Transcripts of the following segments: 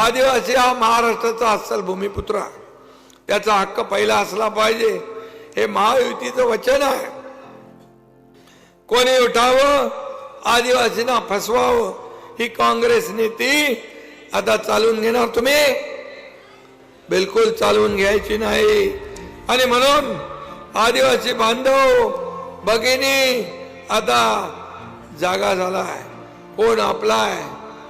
आदिवासी हा महाराष्ट्राचा अस्सल भूमिपुत्र आहे. त्याचा हक्क पहिला असला पाहिजे. हे महायुतीचं वचन आहे. कोणी उठावं? आदिवासींना फसवावं. ही काँग्रेस नीती आता चालून घेणार तुम्ही. बिलकुल चालवून घ्यायची नाही. आणि म्हणून आदिवासी बांधव भगिनी आता जागा झालाय. कोण आपलाय?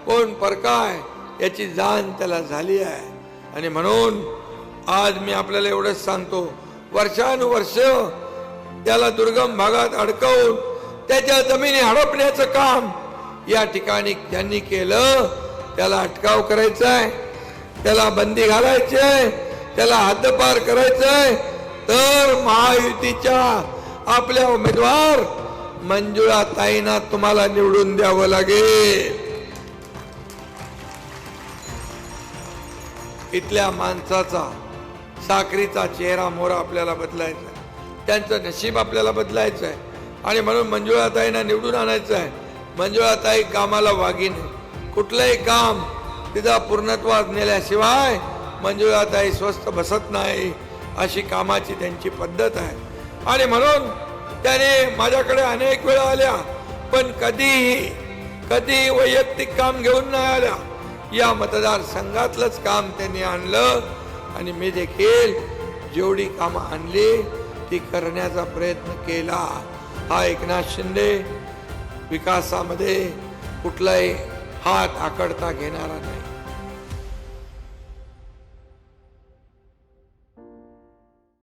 कोण परकाय? याची जाण त्याला झाली आहे. आणि म्हणून आज मी आपल्याला एवढंच सांगतो वर्षानुवर्ष त्याला दुर्गम भागात अडकवून त्याच्या जमिनी हडपण्याचं काम या ठिकाणी ज्यांनी केलं. त्याला अटकाव करायचा आहे त्याला बंदी घालायची आहे त्याला हद्दपार करायचंय. तर महायुतीच्या आपल्या उमेदवार मंजुळा ताईंना तुम्हाला निवडून द्यावं लागेल. इथल्या माणसाचा साखरीचा चेहरा मोरा आपल्याला बदलायचा आहे. त्यांचं नशीब आपल्याला बदलायचं आहे. आणि म्हणून मंजुळाताईंना निवडून आणायचं आहे. मंजुळाताई कामाला वागीन कुठलंही काम तिचा पूर्णत्वात नेल्याशिवाय मंजुळाताई स्वस्त बसत नाही अशी कामाची त्यांची पद्धत आहे. आणि म्हणून त्याने माझ्याकडे अनेक वेळा आल्या पण कधीही कधी वैयक्तिक काम घेऊन नाही आल्या. या मतदारसंघातलंच काम त्यांनी आणलं. आणि मी देखील जेवढी कामं आणली ती करण्याचा प्रयत्न केला. हा एकनाथ शिंदे विकासामध्ये कुठलाही हात आकडता घेणारा नाही.